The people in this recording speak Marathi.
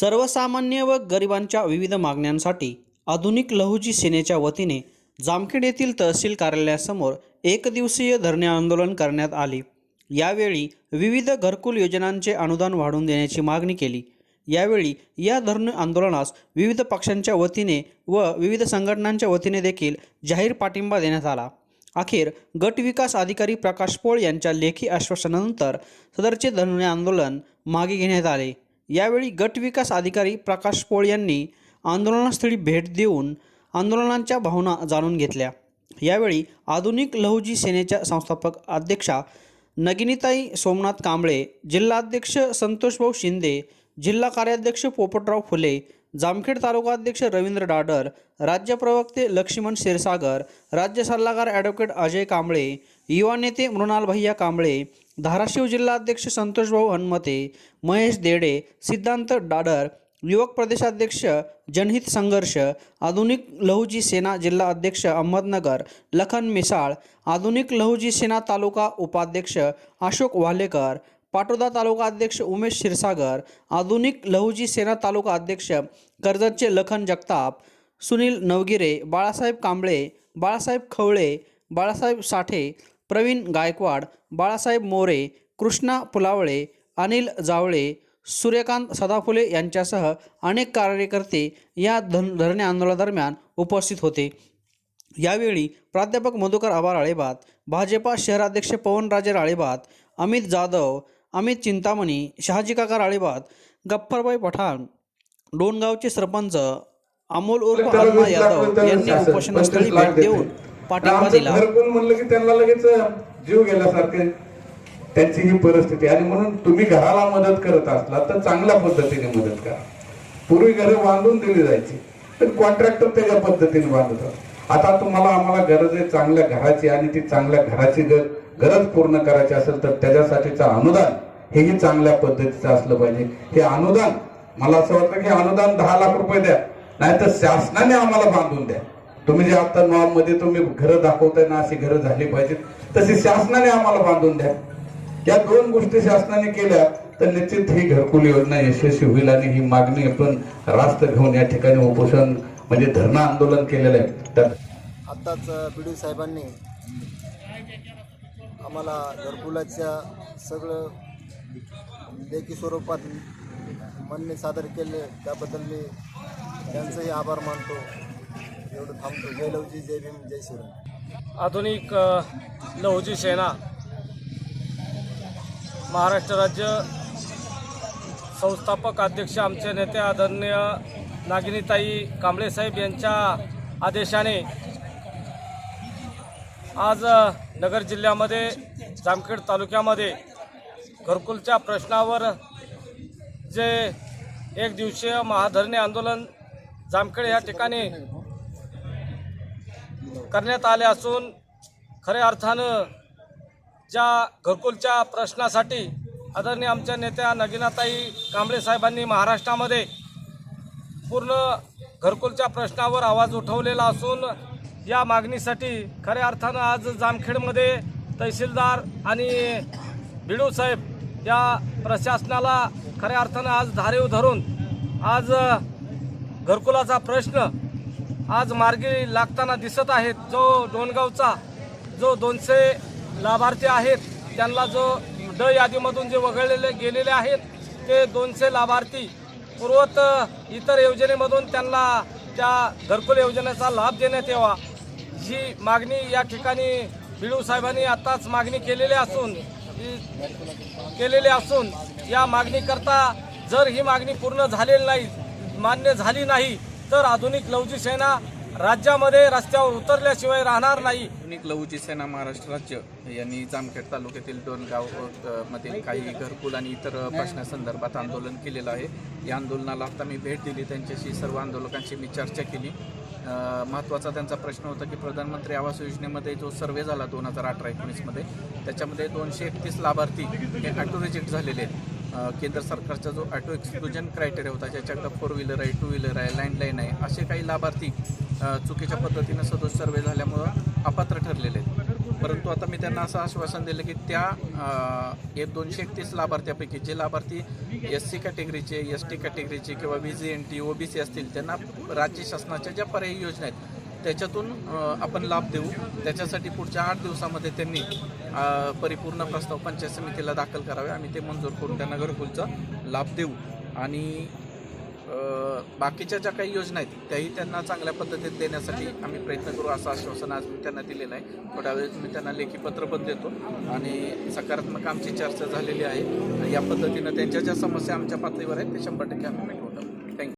सर्वसामान्य व गरिबांच्या विविध मागण्यांसाठी आधुनिक लहुजी सेनेच्या वतीने जामखेड येथील तहसील कार्यालयासमोर एकदिवसीय धरणे आंदोलन करण्यात आले. यावेळी विविध घरकुल योजनांचे अनुदान वाढवून देण्याची मागणी केली. यावेळी या धरणे आंदोलनास विविध पक्षांच्या वतीने व विविध संघटनांच्या वतीने देखील जाहीर पाठिंबा देण्यात आला. अखेर गट विकास अधिकारी प्रकाश पोळ यांच्या लेखी आश्वासनानंतर सदरचे धरणे आंदोलन मागे घेण्यात आले. यावेळी गटविकास अधिकारी प्रकाश पोळ यांनी आंदोलनास्थळी भेट देऊन आंदोलनांच्या भावना जाणून घेतल्या. यावेळी आधुनिक लहुजी सेनेच्या संस्थापक अध्यक्षा नगिनीताई सोमनाथ कांबळे जिल्हाध्यक्ष संतोषभाऊ शिंदे जिल्हा कार्याध्यक्ष पोपटराव फुले जामखेड तालुका अध्यक्ष रवींद्र डाडर राज्य प्रवक्ते लक्ष्मण क्षीरसागर राज्य सल्लागार ॲडव्होकेट अजय कांबळे युवा नेते मृणाल भैया कांबळे धाराशिव जिल्हाध्यक्ष संतोषभाऊ हनमते महेश देडे सिद्धांत डाडर युवक प्रदेशाध्यक्ष जनहित संघर्ष आधुनिक लहुजी सेना जिल्हा अध्यक्ष अहमदनगर लखन मिसाळ आधुनिक लहुजी सेना तालुका उपाध्यक्ष अशोक वालेकर पाटोदा तालुका अध्यक्ष उमेश क्षीरसागर आधुनिक लहुजी सेना तालुका अध्यक्ष कर्जतचे लखन जगताप सुनील नवगिरे बाळासाहेब कांबळे बाळासाहेब खवळे बाळासाहेब साठे प्रवीण गायकवाड बाळासाहेब मोरे कृष्णा पुलावळे अनिल जावळे सूर्यकांत सदाफुले यांच्यासह अनेक कार्यकर्ते या धन धरणे आंदोलनादरम्यान उपस्थित होते. यावेळी प्राध्यापक मधुकर आबार आळेबात भाजपा शहराध्यक्ष पवनराजे राळेबात अमित जाधव अमित चिंतामणी शहाजी काका राळेबात गप्फरबाई पठाण डोनगावचे सरपंच अमोल उर्फ अण्णा यादव यांनी उपोषणास्थळी भेट देऊन पाठिंबा दिला. म्हणलं की त्यांना लगेच जीव गेल्यासारखे त्यांची ही परिस्थिती आणि म्हणून तुम्ही घराला मदत करत असला तर चांगल्या पद्धतीने मदत करा. पूर्वी घरे बांधून दिली जायची तर कॉन्ट्रॅक्टर त्याच्या पद्धतीने बांधत. आता तुम्हाला आम्हाला गरज आहे चांगल्या घराची आणि ती चांगल्या घराची गरज पूर्ण करायची असेल तर त्याच्यासाठीचं अनुदान हेही चांगल्या पद्धतीचं असलं पाहिजे. हे अनुदान मला असं वाटतं की अनुदान दहा लाख रुपये द्या नाहीतर शासनाने आम्हाला बांधून द्या. तुम्ही जे आता मध्ये तुम्ही घरं दाखवताय ना अशी घरं झाली पाहिजेत तशी शासनाने आम्हाला बांधून द्या. या दोन गोष्टी शासनाने केल्या तर निश्चित ही घरकुल योजना यशस्वी होईल आणि ही मागणी आपण रास्त घेऊन या ठिकाणी उपोषण म्हणजे धरणं आंदोलन केलेलं आहे. तर आत्ताच पी डी साहेबांनी आम्हाला घरकुलाच्या सगळं लेखी स्वरूपात म्हणणे सादर केले त्याबद्दल मी त्यांचंही आभार मानतो. एवढं थांबतो. जय लवजी जय भीम जय शिवराम आधुनिक अ, लहुजी सेना. महाराष्ट्र राज्य संस्थापक अध्यक्ष आमचे नेते आदरणीय नागिनीताई कांबळेसाहेब यांच्या आदेशाने आज नगर जिल्ह्यामध्ये जामखेड तालुक्यामध्ये घरकुलच्या प्रश्नावर जे एक दिवसीय महाधरणे आंदोलन जामखेड या ठिकाणी करण्यात आले असून खऱ्या अर्थानं ज्या घरकुलच्या प्रश्नासाठी आदरणीय आमच्या नेत्या नगिनाताई कांबळे साहेबांनी महाराष्ट्रामध्ये पूर्ण घरकुलच्या प्रश्नावर आवाज उठवलेला असून या मागणीसाठी खऱ्या अर्थानं आज जामखेडमध्ये तहसीलदार आणि बिडू साहेब या प्रशासनाला खऱ्या अर्थानं आज धारेव धरून आज घरकुलाचा प्रश्न आज मार्गी लागताना दिसत आहेत जो डोणगावचा जो दोनशे लाभार्थी आहेत त्यांना जो ड यादीमधून जे वगळलेले गेलेले आहेत ते दोनशे लाभार्थी पूर्वत इतर योजनेमधून त्यांना त्या घरकुल योजनेचा लाभ देण्यात यावा. ही मागणी या ठिकाणी बिडू साहेबांनी आताच मागणी केलेली असून केलेली असून या मागणीकरता जर ही मागणी पूर्ण झालेली नाही मान्य झाली नाही तर आधुनिक लवजी सेना राज्यामध्ये रस्त्यावर उतरल्याशिवाय राहणार नाही. आधुनिक लवची सेना महाराष्ट्र राज्य यांनी जामखेड तालुक्यातील दोन गाव मधील काही घरकुल आणि इतर प्रश्नासंदर्भात आंदोलन केलेलं आहे. या आंदोलनाला आता मी भेट दिली. त्यांच्याशी सर्व आंदोलकांशी मी चर्चा केली. महत्त्वाचा त्यांचा प्रश्न होता की प्रधानमंत्री आवास योजनेमध्ये जो सर्वे झाला दोन हजार अठरा एकोणीसमध्ये त्याच्यामध्ये दोनशे एकतीस लाभार्थी हे ऑटो रिजेक्ट झालेले आहेत. केंद्र सरकारचा जो ऑटो एक्सक्लुजन क्रायटेरिया होता ज्याच्याकडं फोर व्हीलर आहे टू व्हीलर आहे लँडलाईन आहे असे काही लाभार्थी चुकीच्या पद्धतीनं सदोष सर्वे झाल्यामुळं अपात्र ठरलेले आहेत. परंतु आता मी त्यांना असं आश्वासन दिलं की त्या एक दोनशे एकतीस लाभार्थ्यापैकी जे लाभार्थी एस सी कॅटेगरीचे एस टी कॅटेगरीचे किंवा V J N T O B C असतील त्यांना राज्य शासनाच्या ज्या पर्यायी योजना आहेत त्याच्यातून आपण लाभ देऊ. त्याच्यासाठी पुढच्या आठ दिवसामध्ये त्यांनी परिपूर्ण प्रस्ताव पंचायत समितीला दाखल करावे. आम्ही ते मंजूर करून त्यांना घरकुलचा लाभ देऊ. आणि बाकीच्या ज्या काही योजना आहेत त्याही त्यांना चांगल्या पद्धतीत देण्यासाठी आम्ही प्रयत्न करू असं आश्वासन आज मी त्यांना दिलेलं आहे. थोड्या वेळेस मी त्यांना लेखी पत्र पण देतो. आणि सकारात्मक आमची चर्चा झालेली आहे. या पद्धतीनं त्यांच्या ज्या समस्या आमच्या पातळीवर आहेत ते शंभर टक्के आम्ही